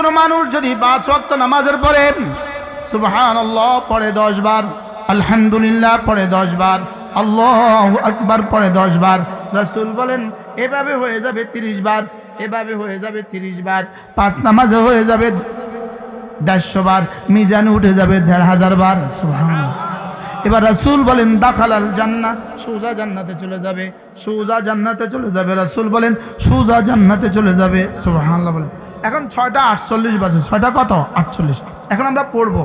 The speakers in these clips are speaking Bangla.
কোন মানুষ যদি পাঁচ ওয়াক্ত নামাজের পড়েন সুবহান আল্লাহ পড়ে দশ বার, আলহামদুলিল্লাহ, পড়ে দশ বার, আল্লাহ আকবার, পড়ে দশ বার, রাসূল বলেন, এভাবে হয়ে যাবে তিরিশ বার, এভাবে হয়ে যাবে তিরিশ বার, পাঁচ নামাজে হয়ে যাবে দেড়শো বার, মিজানে উঠে যাবে দেড় হাজার বার, সুবহানাল্লাহ। এবার রাসূল বলেন, দাখালাল জান্নাত সোজা জান্নাতে চলে যাবে, সোজা জান্নাতে চলে যাবে, রাসূল বলেন, সোজা জান্নাতে চলে যাবে, সুবহানাল্লাহ বলেন। এখন ছয়টা আটচল্লিশ বাজে ছয়টা কত আটচল্লিশ এখন আমরা পড়ব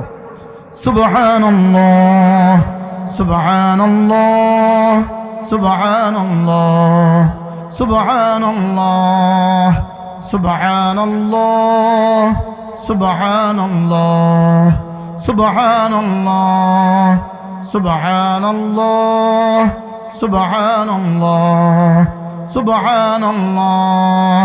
সুবহানাল্লাহ সুবহানাল্লাহ সুবহানাল্লাহ সুবহানাল্লাহ সুবহানাল্লাহ সুবহানাল্লাহ সুবহানাল্লাহ সুবহানাল্লাহ সুবহানাল্লাহ সুবহানাল্লাহ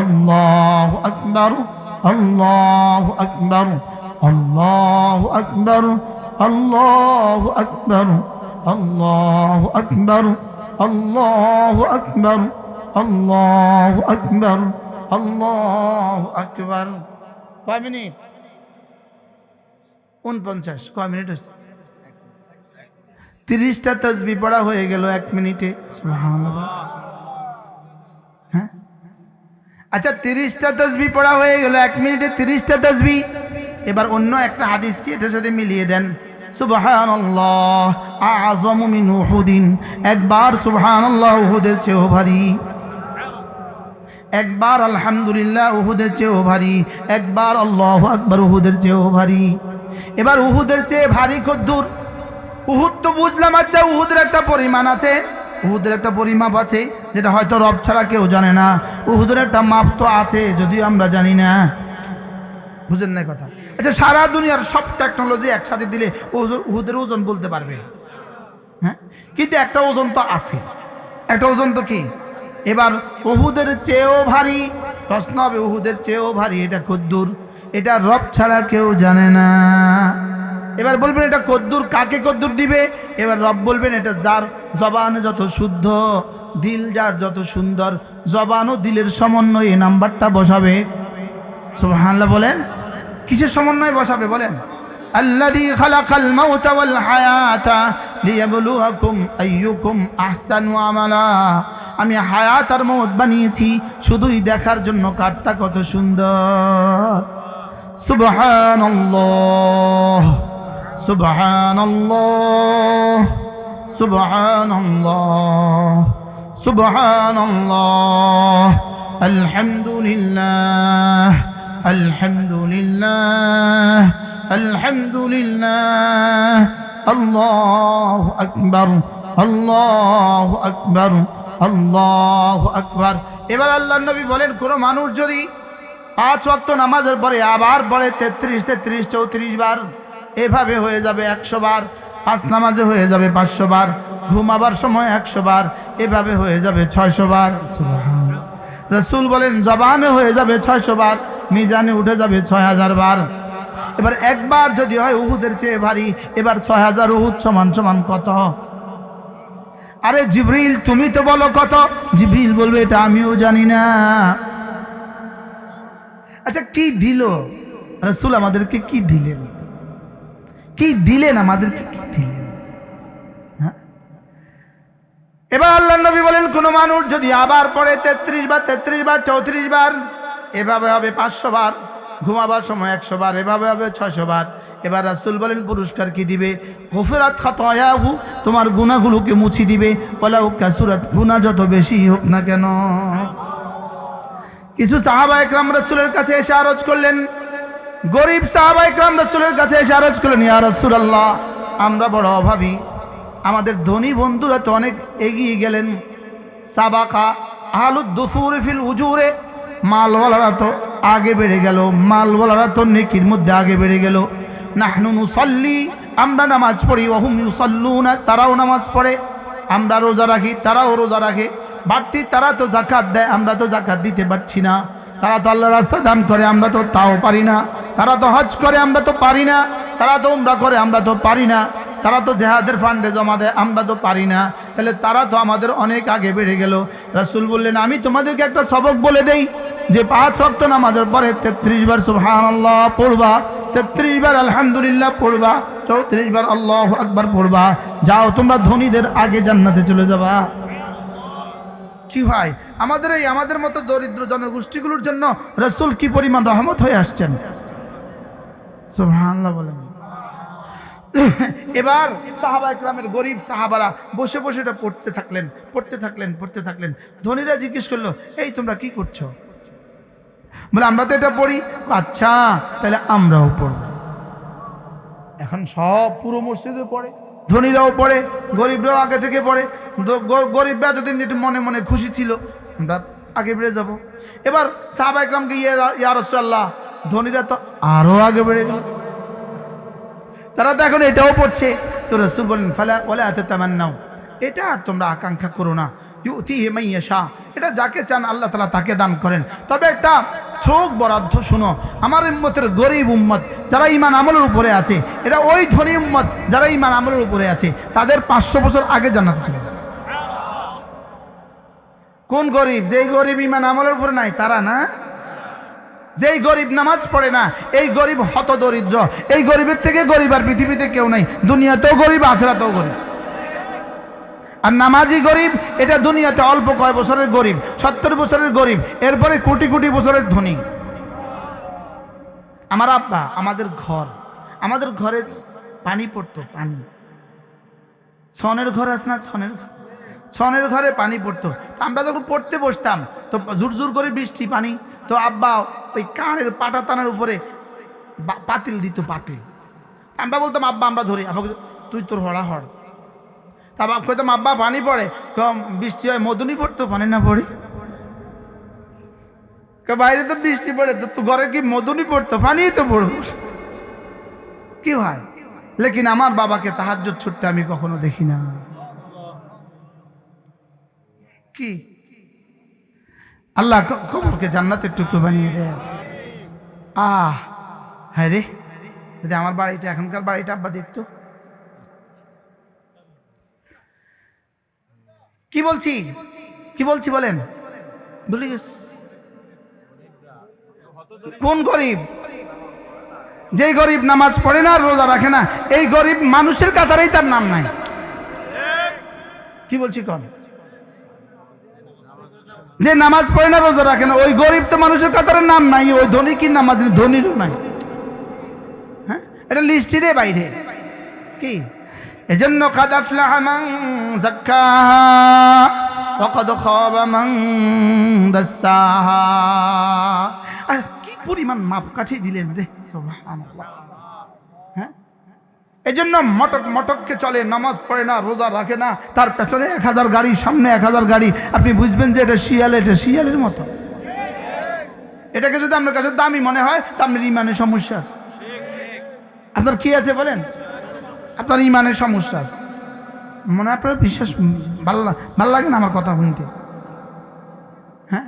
আল্লাহু আকবার আল্লাহু আকবার আল্লাহু আকবার আল্লাহু আকবার আল্লাহু আকবার আল্লাহু আকবার আল্লাহু আকবার আল্লাহু আকবার। কয় মিনিট? উনপঞ্চাশ। কয় মিনিট হচ্ছে তিরিশটা তসবি পড়া হয়ে গেল এক মিনিটে। আচ্ছা তিরিশটা তসবি পড়া হয়ে গেল, এক মিনিটে তিরিশটা তসবি। এবার অন্য একটা হাদিস এটার সাথে মিলিয়ে দেন। সুবহানাল্লাহ আযমু মিন উহুদিন একবার সুবহানাল্লাহ উহুদের চেয়েও ভারী। একবার আলহামদুলিল্লাহ উহুদের চেয়েও ভারী। একবার আল্লাহ আকবার উহুদের চেয়েও ভারী। এবার উহুদের চেয়ে ভারী কদ্দুর। উহুদ তো বুঝলাম আচ্ছা উহুদের একটা পরিমাণ আছে। উহুদের একটা পরিমাপ আছে। যেটা হয়তো রব ছাড়া কেউ জানে না। উহুদের একটা মাপ তো আছে, যদিও আমরা জানি না। বুঝেন না কথা? আচ্ছা সারা দুনিয়ার সব টেকনোলজি একসাথে দিলে উহুদের ওজন বলতে পারবে। হ্যাঁ? কিন্তু একটা ওজন তো আছে। একটা ওজন তো কি? এবার উহুদের চেয়েও ভারী, প্রশ্ন হবে উহুদের চেয়েও ভারী, এটা কদ্দুর। এটা রব ছাড়া কেউ জানে না। এবার বলবেন এটা কদ্দুর, কাকে কদ্দুর দিবে? এবার রব বলবেন, এটা যার জবান যত শুদ্ধ, দিল যার যত সুন্দর, জবান ও দিলের সমন্বয়ে এই নাম্বারটা বসাবে। সুবহানাল্লাহ বলেন। কিসের সমন্বয় বসাবে বলেন? আল্লাযী খালাকাল মাউতা ওয়াল হায়াতা লিয়াবলুয়াকুম আইয়ুকুম আহসানু আমালা। আমি হায়াত আর মৌত বানিয়েছি, শুধুই দেখার জন্য কাঠটা কত সুন্দর। সুবহানাল্লাহ। سبحان الله سبحان الله سبحان الله الحمد لله الحمد لله الحمد لله الله أكبر الله أكبر الله أكبر এবার আল্লাহ নবী বলেন কোনো মানুষ যদি পাঁচ ওয়াক্ত নামাজের পরে আবার বলে তেত্রিশ তেত্রিশ চৌত্রিশ বার এভাবে হয়ে যাবে একশো বার, পাঁচ নামাজে হয়ে যাবে পাঁচশো বার ঘুমাবার সময় একশো বার, এভাবে হয়ে যাবে ছয়শো বার। রসুল বলেন, জবানে হয়ে যাবে ছয়শো বার, মিজানে উঠে যাবে ছয় হাজার বার। এবার একবার যদি হয় উহুদের চেয়ে ভারী, এবার ছয় হাজার উহুদ সমান সমান কত? আরে জিবরিল, তুমি তো বলো কত? জিবরিল বলবে, এটা আমিও জানি না। আচ্ছা কি দিল? রসুল আমাদেরকে কি দিলেন? কি দিলেন আমাদেরকে হ্যাঁ? এবার আল্লাহ নবী বলেন, কোনো মানুষ যদি আবার পড়ে তেত্রিশ বার তেত্রিশ বার, চৌত্রিশ বার, এভাবে হবে পাঁচশো বার, ঘুমাবার সময় একশো বার, এভাবে হবে ছয়শো বার। এবার রাসুল বলেন, পুরস্কার কি দিবে? হুফেরাত খাতয়াহু, তোমার গুণাগুলোকে মুছি দিবে। ওলাউ কাসুরাত গুণা যত বেশি হোক না কেন। কিছু সাহাবা একরাম রসুলের কাছে এসে আরজ করলেন গরিব সাহাবা একরাম রসুলের কাছে এসে আরজ করলেন, ইয়া রসুল আল্লাহ আমরা বড় অভাবী। আমাদের ধনী বন্ধুরা তো অনেক এগিয়ে গেলেন। সাবাকা দুফুর ফিল উজুরে। মালওয়ালারা তো আগে বেড়ে গেল। মালওয়ালারা তো নেকির মধ্যে আগে বেড়ে গেল। নাহনু নুসল্লি, আমরা নামাজ পড়ি, ওহুম ইউসল্লুনা, তারাও নামাজ পড়ে। আমরা রোজা রাখি, তারাও রোজা রাখে। বাড়তি তারা তো জাকাত দেয়, আমরা তো জাকাত দিতে পারছি না। তারা তো আল্লাহ রাস্তা দান করে, আমরা তো তাও পারি না। তারা তো হজ করে, আমরা তো পারি না। তারা তো উমরা করে, আমরা তো পারি না। তারা তো জেহাদের ফান্ডে জমা দেয়, আমরা তো পারি না। তাহলে তারা তো আমাদের অনেক আগে বেড়ে গেল। রাসুল বললেন, আমি তোমাদেরকে একটা সবক বলে দেই, যে পাঁচ ওয়াক্ত নামাজের পরে তেত্রিশ বার সুবহান আল্লাহ পড়বা, তেত্রিশ বার আলহামদুলিল্লাহ পড়বা, চৌত্রিশ বার আল্লাহ আকবার পড়বা। যাও, তোমরা ধনীদের আগে জান্নাতে চলে যাবা। কি ভাই, আমাদের এই, আমাদের মতো দরিদ্র জনগোষ্ঠীগুলোর জন্য রসুল কি পরিমাণ রহমত হয়ে আসছেন? সুবহানাল্লাহ বলেন। এবার সাহাবা একরামের গরিব সাহাবারা বসে বসে এটা পড়তে থাকলেন পড়তে থাকলেন পড়তে থাকলেন। ধনীরা জিজ্ঞেস করল এই তোমরা কি করছ? বলে আমরা তো এটা পড়ি। আচ্ছা তাহলে আমরাও পড়ব। এখন সব পুরো মসজিদে পড়ে। ধনীরাও পড়ে গরিবরাও আগে থেকে পড়ে। গরিবরা যদি একটু মনে মনে খুশি ছিল আমরা আগে বেড়ে যাব। এবার সাহাবা একরামকে ইয়ে ইয়া রসুল্লাহ ধনীরা তো আরও আগে বেড়ে গেল তারা তো এখন এটাও পড়ছে, তো রসুল বলেন, ফালা বলে এত তেমন নাও এটা আর তোমরা আকাঙ্ক্ষা করো না। ইউতি হেমাইয়া শাহ এটা যাকে চান আল্লাহ তালা তাকে দান করেন। তবে একটা চোখ বরাদ্দ শুনো। আমার উম্মতের গরিব উম্মত যারা ইমান আমলের উপরে আছে এটা ওই ধনী উম্মত যারা ইমান আমলের উপরে আছে, তাদের পাঁচশো বছর আগে জানাতে চলে যাবে। কোন গরিব? যেই গরিব ইমান আমলের উপরে নাই, তারা না যেই গরিব নামাজ পড়ে না, এই গরিব হত দরিদ্র এই গরিবের থেকে গরিব আর পৃথিবীতে কেউ নাই, দুনিয়াতেও গরিব, আখরাতেও গরিব। আর নামাজি গরিব, এটা দুনিয়াতে অল্প কয় বছরের গরিব, সত্তর বছরের গরিব, এরপরে কোটি কোটি বছরের ধনী। আমার আব্বা, আমাদের ঘর, আমাদের ঘরে পানি পড়তো, পানি। ছনের ঘর আছে না ছনের ঘর? ছনের ঘরে পানি পড়তো। আমরা যখন পড়তে বসতাম, তো জোর জোর করে বৃষ্টি, পানি। তো আব্বা ওই কানের পাটা টানার উপরে পাতিল দিত পাতিল আমরা বলতাম আব্বা আমরা ধরি। বলতো, তুই তোর হড়া হড়। তারপর কইতাম আব্বা পানি পড়ে। কম বৃষ্টি হয় মধুনি পড়তো পানি না পড়ে? বাইরে তো বৃষ্টি পড়ে তো তো ঘরে কি মধুনি পড়তো? পানি তো পড়ব। কি ভাই লেকিন আমার বাবাকে তাহাজ্য ছুটতে আমি কখনো দেখি না। কি? আল্লাহ কবরকে জান্নাতের টুকরো বানিয়ে দেয়। আহ হ্যাঁ রে। যদি আমার বাড়িটা, এখনকার বাড়িটা আব্বা দেখতো। কি বলছি? কি বলছি বলেন? ভুলে গেছ কোন গরিব? যেই গরিব নামাজ পড়ে না, রোজা রাখে না, এই গরিব মানুষের কাতারেই তার নাম নাই। কি বলছি কন? যে নামাজ পড়ে না, রোজা রাখে না, ওই গরিব তো মানুষের কাতারের নাম নাই, ওই ধনী কি নামাজ ধনীরও নাই। হ্যাঁ? এটা লিস্টিরে বাইরে। কি? এজন্য কাদ আফলাহা মান যাক্কাহা ওয়া কাদ খাবা মান দাসসাহা আর কি পরিমাণ মাপকাঠি দিলেন রে, সুবহানাল্লাহ। হ্যাঁ? এই জন্য মটক মটককে চলে, নামাজ পড়ে না, রোজা রাখে না, তার পেছনে এক হাজার গাড়ি, সামনে এক হাজার গাড়ি। আপনি বুঝবেন যে এটা শিয়াল, এটা শিয়ালের মতো। এটাকে যদি আপনার কাছে দামি মনে হয়, তা আপনার ইমানের সমস্যা আছে। আপনার কি আছে বলেন? আপনার ইমানের সমস্যা আছে। মনে আপনার বিশ্বাস ভালো লাগে না আমার কথা শুনতে। হ্যাঁ?